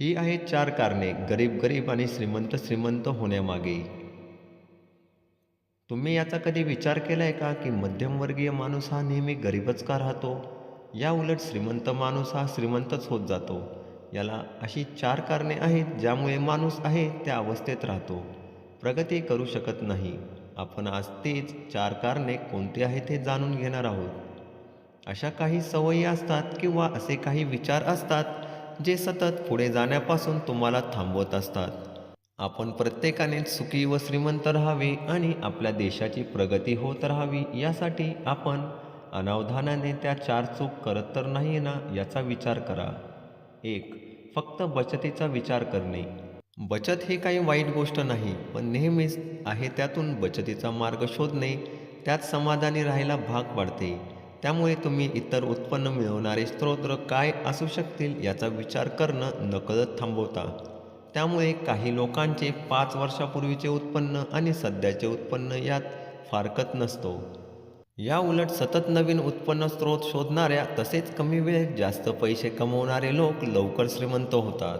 ही आहेत चार कारणे. गरीब गरीब आणि श्रीमंत श्रीमंत होण्यामागे. तुम्ही याचा कधी विचार केला आहे का की मध्यमवर्गीय माणूस हा नेहमी गरीबच का राहतो? या उलट श्रीमंत माणूस हा श्रीमंतच होत जातो. याला अशी चार कारणे आहेत ज्यामुळे माणूस आहे त्या अवस्थेत राहतो. प्रगती करू शकत नाही. आपण आज तेच चार कारणे कोणती आहेत हे जाणून घेणार आहोत. अशा काही सवयी असतात किंवा असे काही विचार असतात जे सतत पुढे जाण्यापासून तुम्हाला थांबवत असतात. आपण प्रत्येकाने सुखी व श्रीमंत राहावे आणि आपल्या देशाची प्रगती होत राहावी यासाठी आपण अनावधानाने त्या चार चूक करत तर नाही ना याचा विचार करा. एक फक्त बचतीचा विचार करणे. बचत ही काही वाईट गोष्ट नाही पण नेहमीच आहे त्यातून बचतीचा मार्ग शोधणे त्यात समाधानी राहायला भाग पाडते. त्यामुळे तुम्ही इतर उत्पन्न मिळवणारे स्रोत काय असू शकतील याचा विचार करणं नकळत थांबवता. त्यामुळे काही लोकांचे पाच वर्षापूर्वीचे उत्पन्न आणि सध्याचे उत्पन्न यात फारकत नसतो. या उलट सतत नवीन उत्पन्न स्रोत शोधणाऱ्या तसेच कमी वेळेत जास्त पैसे कमवणारे लोक लवकर श्रीमंत होतात.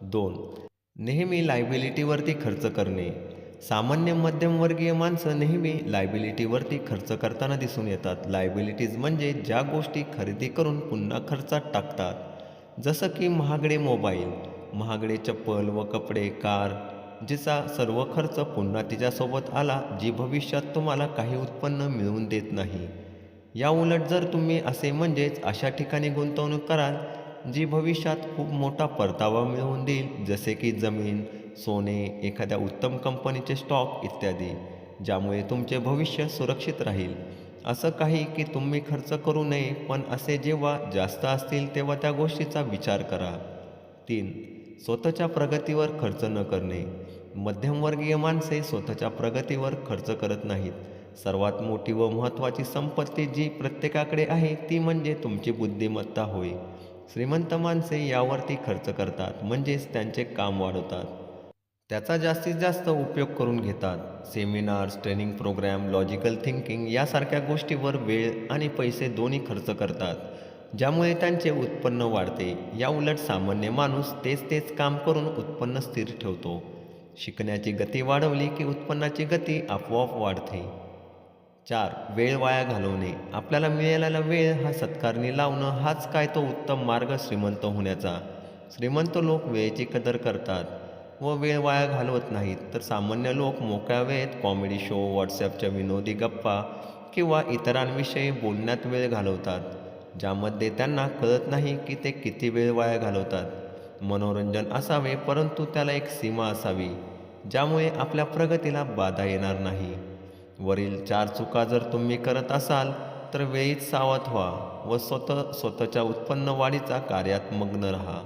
दोन. नेहमी लायबिलिटीवरती खर्च करणे. सामान्य मध्यमवर्गीय माणसं नेहमी लायबिलिटीवरती खर्च करताना दिसून येतात. लायबिलिटीज म्हणजे ज्या गोष्टी खरेदी करून पुन्हा खर्चात टाकतात. जसं की महागडे मोबाईल महागडे चप्पल व कपडे कार जिचा सर्व खर्च पुन्हा तिच्यासोबत आला जी भविष्यात तुम्हाला काही उत्पन्न मिळवून देत नाही. या उलट जर तुम्ही असे म्हणजेच अशा ठिकाणी गुंतवणूक कराल जी भविष्यात खूप मोठा परतावा मिळवून देईल जसे की जमीन सोने एखाद्या उत्तम कंपनीचे स्टॉक इत्यादी ज्यामुळे तुमचे भविष्य सुरक्षित राहील. असं काही की तुम्ही खर्च करू नये पण असे जेव्हा जास्त असतील तेव्हा त्या गोष्टीचा विचार करा. तीन स्वतःच्या प्रगतीवर खर्च न करणे. मध्यमवर्गीय माणसे स्वतःच्या प्रगतीवर खर्च करत नाहीत. सर्वात मोठी व महत्त्वाची संपत्ती जी प्रत्येकाकडे आहे ती म्हणजे तुमची बुद्धिमत्ता होय. श्रीमंत माणसे यावरती खर्च करतात म्हणजेच त्यांचे काम वाढवतात. त्याचा जास्तीत जास्त उपयोग करून घेतात. Seminars training program logical thinking यासारख्या गोष्टीवर वेळ आणि पैसे दोन्ही खर्च करतात. ज्यामुळे त्यांचे उत्पन्न वाढते. या उलट सामान्य माणूस तेच तेच काम करून उत्पन्न स्थिर ठेवतो. शिकण्याची गती वाढवली की उत्पन्नाची गती आपोआप वाढते. चार वेळ वाया घालवणे. आपल्याला मिळालेला वेळ हा सत्कारणी लावणं हाच काय तो उत्तम मार्ग श्रीमंत होण्याचा. श्रीमंत लोक वेळेची कदर करतात. व वेळ वाया घालवत नाहीत. तर सामान्य लोक मोकळ्या वेळेत कॉमेडी शो व्हॉट्सॲपच्या विनोदी गप्पा किंवा इतरांविषयी बोलण्यात वेळ घालवतात ज्यामध्ये त्यांना कळत नाही की ते किती वेळ वाया घालवतात. मनोरंजन असावे परंतु त्याला एक सीमा असावी ज्यामुळे आपल्या प्रगतीला बाधा येणार नाही. वरील चार चुका जर तुम्ही करत असाल तर वेळीच सावध व्हा व स्वतः स्वतःच्या उत्पन्न वाढीचा कार्यात मग्न राहा.